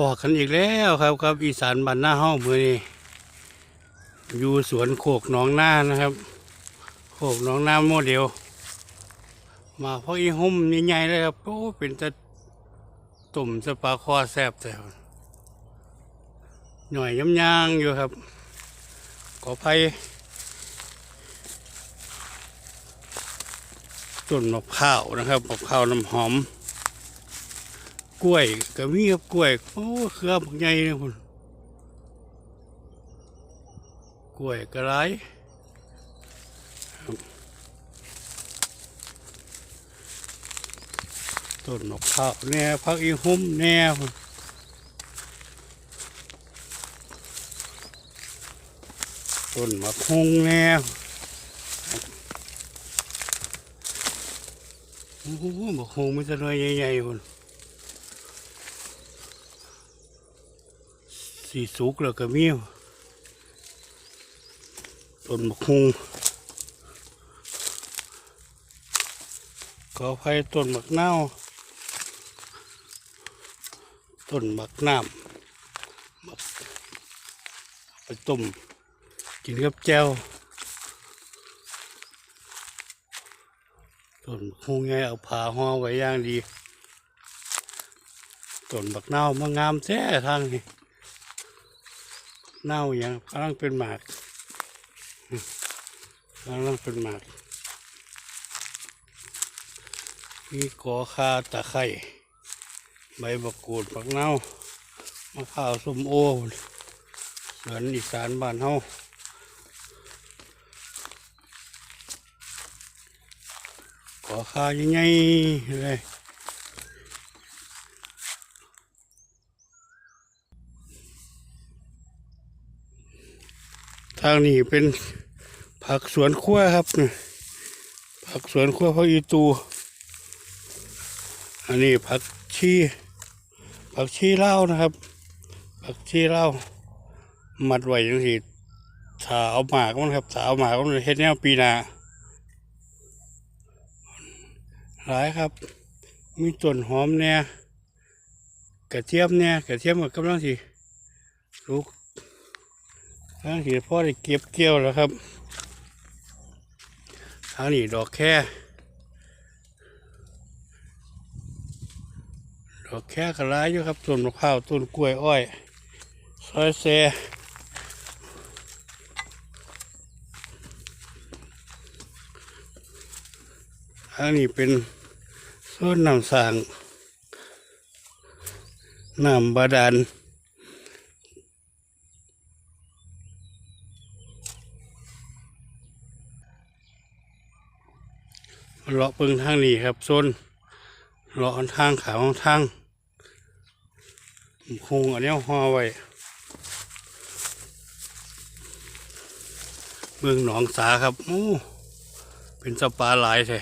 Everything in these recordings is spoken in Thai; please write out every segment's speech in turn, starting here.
พอกันอีกแล้วครับครับอีสานบ้านหน้าห้องมือนี้อยู่สวนโคกหนองนานะครับ โคกหนองนาโมเดลมาเพราะอีหุ่มใหญ่ๆเลยครับโอ้เป็นจะตุ่มสปาคอแซบแต่หน่อยย้ำยางอยู่ครับ ขออภัยต้นมะพร้าวนะครับมะพร้าวน้ำหอม กล้วยก็มีครับกล้วยโอ้เครือบักใหญ่เลยคุณกล้วยกระไรต้นมะพร้าวแน่พักอีหุ่มแน่พุ่นต้นมะฮงแน่โอ้โหมะฮงมันจะน้อยใหญ่ๆคุณ สีสุกแล้วก็มีต้นมะคุงก็ไผ่ต้นมะนาวต้นมะน้ำมะไปต้มกินกับแจ่วต้นมะคุงไงเอาผ่าห่อไว้อย่างดีต้นมะนาวมางามแท้ทางนี้ เน่าอย่างกำลังเป็นหมากกำลังเป็นหมากมีกอคาตะไคร่ใบมะกูดผักเน่ามะพร้าวส้มโอสวนอีสานบ้านเฮาขอคาใหญ่ๆเลย ทางนี้เป็นผักสวนครัวครับเนี่ยผักสวนครัวพักอีตู อันนี้ผักชีผักชีเล่านะครับ ผักชีเล่ามัดไว้ยังสิถาเอาหมากมันครับถาเอาหมากมันเฮ็ดแนวปีนาหลายครับ มีต้นหอมเนี่ยกระเทียมเนี่ยกระเทียมก็กำลังสิลูก ทางที่พ่อได้เก็บเกี่ยวแล้วครับทางนี้ดอกแค่ดอกแค่กระไรอยู่ครับต้นมะพร้าวต้นกล้วยอ้อยซอยแซทางนี้เป็นส่วนน้ำสางน้ำบาดาล เลาะเปิงทางนี้ครับโซนเลาะทางขาวทางคงอันนี้ห่อไว้เมืองหนองสาครับโอ้เป็นสปาหลายแท้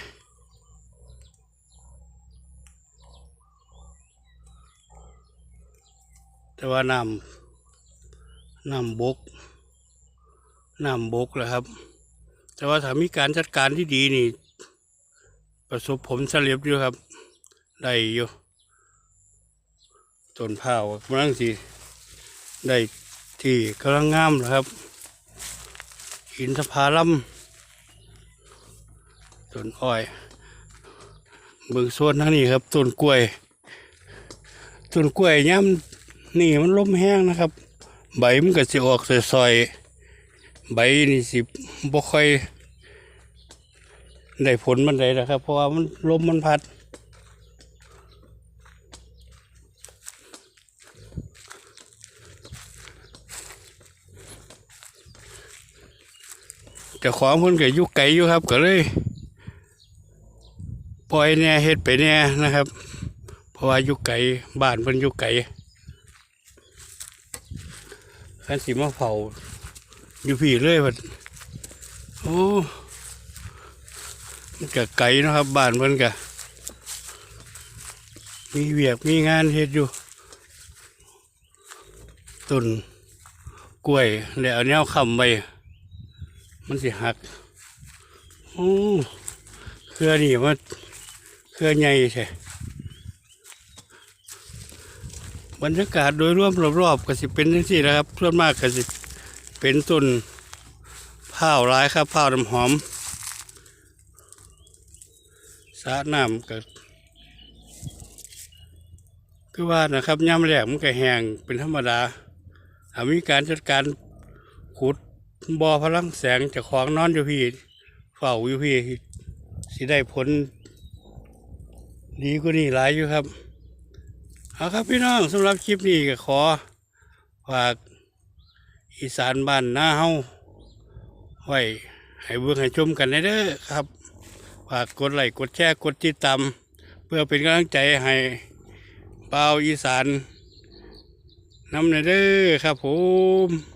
แต่ว่าน้ำน้ำบกน้ำบกแหละครับ แต่ว่าถ้ามีการจัดการที่ดีนี่ ประสบผลสำเร็จอยู่ครับ ได้อยู่ต้นเผาวกำลังสิได้ที่กำลังงามนะครับหินสะพาลัมต้นอ้อยเบื้องส่วนทางนี้ครับต้นกล้วยต้นกล้วยย่ำนี่มันล้มแห้งนะครับ ใบมันก็สิออกซอยๆใบนี่สิบ่ค่อย ได้ผลมันได้นะครับ เพราะว่ามันลมมันพัดแต่ของเพิ่นก็ยุกไก่อยู่ครับก็เลยปล่อยแน่เฮ็ดไปแน่นะครับ เพราะว่ายุกไก่บ้านเพิ่นยุกไก่ขันสีมาเผาอยู่พี่เลยพิ่นโอ้ มันก็ไกลเนะครับบ้านเพิ่นก็มีเวียกมีงานเฮ็ดอยู่ต้นกล้วยแล้วแนวคำไว้มันสิหักโอ้เครือนี่มันเครือใหญ่แท้บรรยากาศโดยรวมรอบๆก็สิเป็นจังซี่นะครับส่วนมากก็สิเป็นต้นผ้าวร้ายครับผ้าวน้ำหอม สระน้ำก็คือว่านะครับย่ำแรกมันก็แห้งเป็นธรรมดาถ้ามีการจัดการขุดบ่อพลังแสงเจะของนอนอยู่พี่เฝ้าอยู่พี่สิได้ผล ดีกว่านี้หลายอยู่ครับเอาครับพี่น้องสำหรับคลิปนี้ก็ขอฝากอีสานบ้านหน้าเฮาไว้ให้เบิ่งให้ชมกันได้เด้อครับ ฝากกดไลค์กดแชร์กดติดตามเพื่อเป็นกำลังใจให้เปาอีสานน้ำเนเด้อครับผม